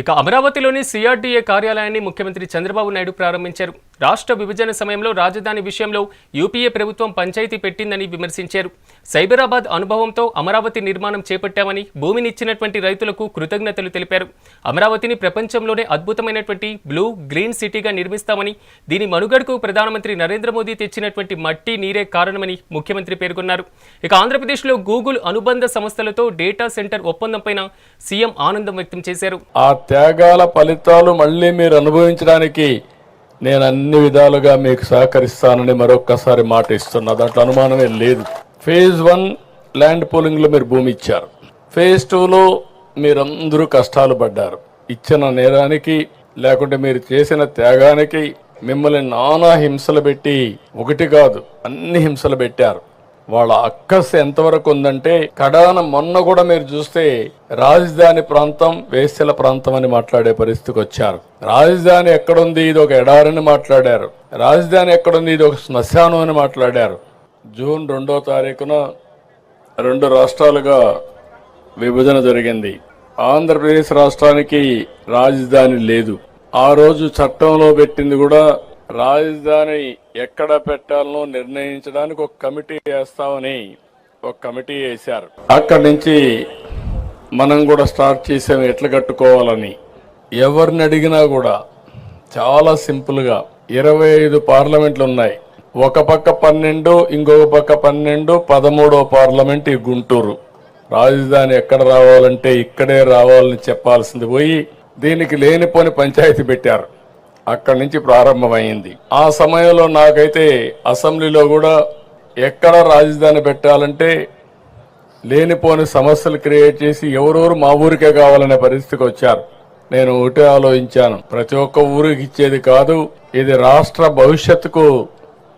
ఇక అమరావతిలోని సిఆర్డీఏ కార్యాలయాన్ని ముఖ్యమంత్రి చంద్రబాబు నాయుడు ప్రారంభించారు. రాష్ట్ర విభజన సమయంలో రాజధాని విషయంలో యూపీఏ ప్రభుత్వం పంచాయతీ పెట్టిందని విమర్శించారు. సైబరాబాద్ అనుభవంతో అమరావతి నిర్మాణం చేపట్టామని భూమినిచ్చినటువంటి రైతులకు కృతజ్ఞతలు తెలిపారు. అమరావతిని ప్రపంచంలోనే అద్భుతమైనటువంటి బ్లూ గ్రీన్ సిటీగా నిర్మిస్తామని దీని మనుగడకు ప్రధానమంత్రి నరేంద్ర మోదీ తెచ్చినటువంటి మట్టి నీరే కారణమని ముఖ్యమంత్రి పేర్కొన్నారు. ఇక ఆంధ్రప్రదేశ్లో గూగుల్ అనుబంధ సంస్థలతో డేటా సెంటర్ ఒప్పందంపైన సీఎం ఆనందం వ్యక్తం చేశారు. ఆ త్యాగాల ఫలితాలు మళ్ళీ మీరు అనుభవించడానికి నేను అన్ని విధాలుగా మీకు సహకరిస్తానని మరొక్కసారి మాట ఇస్తున్నా. దాంట్లో అనుమానమే లేదు. ఫేజ్ వన్ ల్యాండ్ పోలింగ్లో మీరు భూమి ఇచ్చారు. ఫేజ్ టూలో మీరందరూ కష్టాలు పడ్డారు. ఇచ్చిన నేరానికి లేకుంటే మీరు చేసిన త్యాగానికి మిమ్మల్ని నానా హింసలు పెట్టి ఒకటి కాదు అన్ని హింసలు పెట్టారు. వాళ్ళ అక్కస్ ఎంతవరకు ఉందంటే కడాన మొన్న కూడా మీరు చూస్తే రాజధాని ప్రాంతం వేసెల ప్రాంతం అని మాట్లాడే పరిస్థితికి వచ్చారు. రాజధాని ఎక్కడుంది? ఇది ఒక ఎడారని మాట్లాడారు. రాజధాని ఎక్కడుంది? ఇది ఒక శ్మశానం అని మాట్లాడారు. జూన్ రెండో తారీఖున రెండు రాష్ట్రాలుగా విభజన జరిగింది. ఆంధ్రప్రదేశ్ రాష్ట్రానికి రాజధాని లేదు. ఆ రోజు చట్టంలో పెట్టింది కూడా రాజధాని ఎక్కడ పెట్టాలనో నిర్ణయించడానికి ఒక కమిటీ వేస్తామని ఒక కమిటీ వేశారు. అక్కడి నుంచి మనం కూడా స్టార్ట్ చేసాం ఎట్లా కట్టుకోవాలని. ఎవరిని అడిగినా కూడా చాలా సింపుల్గా ఇరవై ఐదు పార్లమెంట్లు ఉన్నాయి. ఒక పక్క పన్నెండు ఇంకొక పక్క పన్నెండు పదమూడో పార్లమెంట్ ఈ గుంటూరు. రాజధాని ఎక్కడ రావాలంటే ఇక్కడే రావాలని చెప్పాల్సింది పోయి దీనికి లేనిపోని పంచాయతీ పెట్టారు. అక్కడి నుంచి ప్రారంభమైంది. ఆ సమయంలో నాకైతే అసెంబ్లీలో కూడా ఎక్కడ రాజధాని పెట్టాలంటే లేనిపోని సమస్యలు క్రియేట్ చేసి ఎవరెవరు మా ఊరికే కావాలనే పరిస్థితికి వచ్చారు. నేను ఒకటే ఆలోచించాను. ప్రతి ఒక్క ఊరికి ఇచ్చేది కాదు ఇది రాష్ట్ర భవిష్యత్తుకు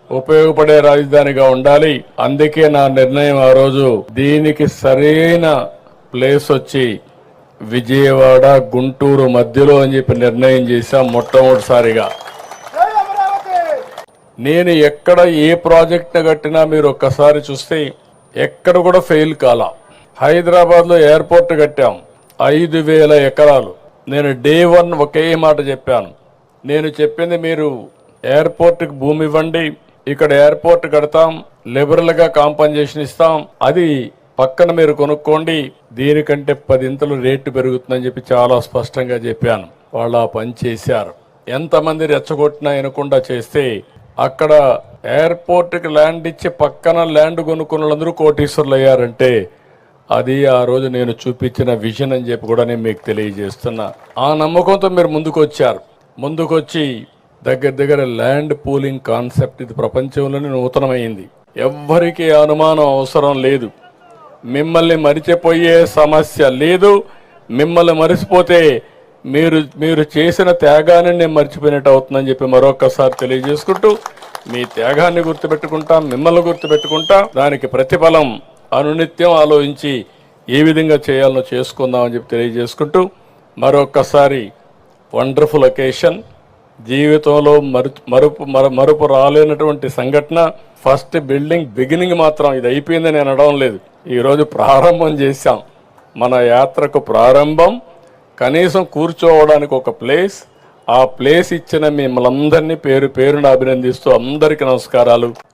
ఉపయోగపడే రాజధానిగా ఉండాలి. అందుకే నా నిర్ణయం ఆ రోజు దీనికి సరైన ప్లేస్ వచ్చి విజయవాడ గుంటూరు మధ్యలో అని చెప్పి నిర్ణయం చేశాం మొట్టమొదటిసారిగా. నేను ఎక్కడ ఏ ప్రాజెక్ట్ని కట్టినా మీరు ఒక్కసారి చూస్తే ఎక్కడ కూడా ఫెయిల్ కాల. హైదరాబాద్లో ఎయిర్పోర్ట్ కట్టాం ఐదు వేల ఎకరాలు. నేను డే వన్ ఒకే మాట చెప్పాను. నేను చెప్పింది మీరు ఎయిర్పోర్ట్కి భూమి ఇవ్వండి ఇక్కడ ఎయిర్పోర్ట్ కడతాం లిబరల్గా కాంపన్సేషన్ ఇస్తాం. అది పక్కన మీరు కొనుక్కోండి. దీనికంటే పదింతలు రేటు పెరుగుతుందని చెప్పి చాలా స్పష్టంగా చెప్పాను. వాళ్ళు ఆ పని చేశారు. ఎంతమంది రెచ్చగొట్టినా వినకుండా చేస్తే అక్కడ ఎయిర్పోర్ట్కి ల్యాండ్ ఇచ్చి పక్కన ల్యాండ్ కొనుక్కున్న వాళ్ళందరూ కోటీశ్వర్లు అయ్యారంటే అది ఆ రోజు నేను చూపించిన విజన్ అని చెప్పి కూడా నేను మీకు తెలియజేస్తున్నా. ఆ నమ్మకంతో మీరు ముందుకు వచ్చారు ముందుకొచ్చి దగ్గర దగ్గర ల్యాండ్ పూలింగ్ కాన్సెప్ట్ ఇది ప్రపంచంలోనే నూతనమైంది. ఎవ్వరికీ అనుమానం అవసరం లేదు. మిమ్మల్ని మరిచిపోయే సమస్య లేదు. మిమ్మల్ని మరిచిపోతే మీరు మీరు చేసిన త్యాగాన్ని నేను మర్చిపోయినట్టు అవుతుందని చెప్పి మరొకసారి తెలియజేసుకుంటూ మీ త్యాగాన్ని గుర్తుపెట్టుకుంటా మిమ్మల్ని గుర్తుపెట్టుకుంటా. దానికి ప్రతిఫలం అనునిత్యం ఆలోచించి ఏ విధంగా చేయాలనో చేసుకుందామని చెప్పి తెలియజేసుకుంటూ మరొకసారి వండర్ఫుల్ అకేషన్ జీవితంలో మరు మరుపు మర- మరుపు రాలేనటువంటి సంఘటన ఫస్ట్ బిల్డింగ్ బిగినింగ్ మాత్రం ఇది అయిపోయిందని నేను అనడం లేదు. ఈరోజు ప్రారంభం చేశాం. మన యాత్రకు ప్రారంభం. కనీసం కూర్చోవడానికి ఒక ప్లేస్. ఆ ప్లేస్ ఇచ్చిన మిమ్మల్ని అందరినీ పేరు పేరున అభినందిస్తూ అందరికీ నమస్కారాలు.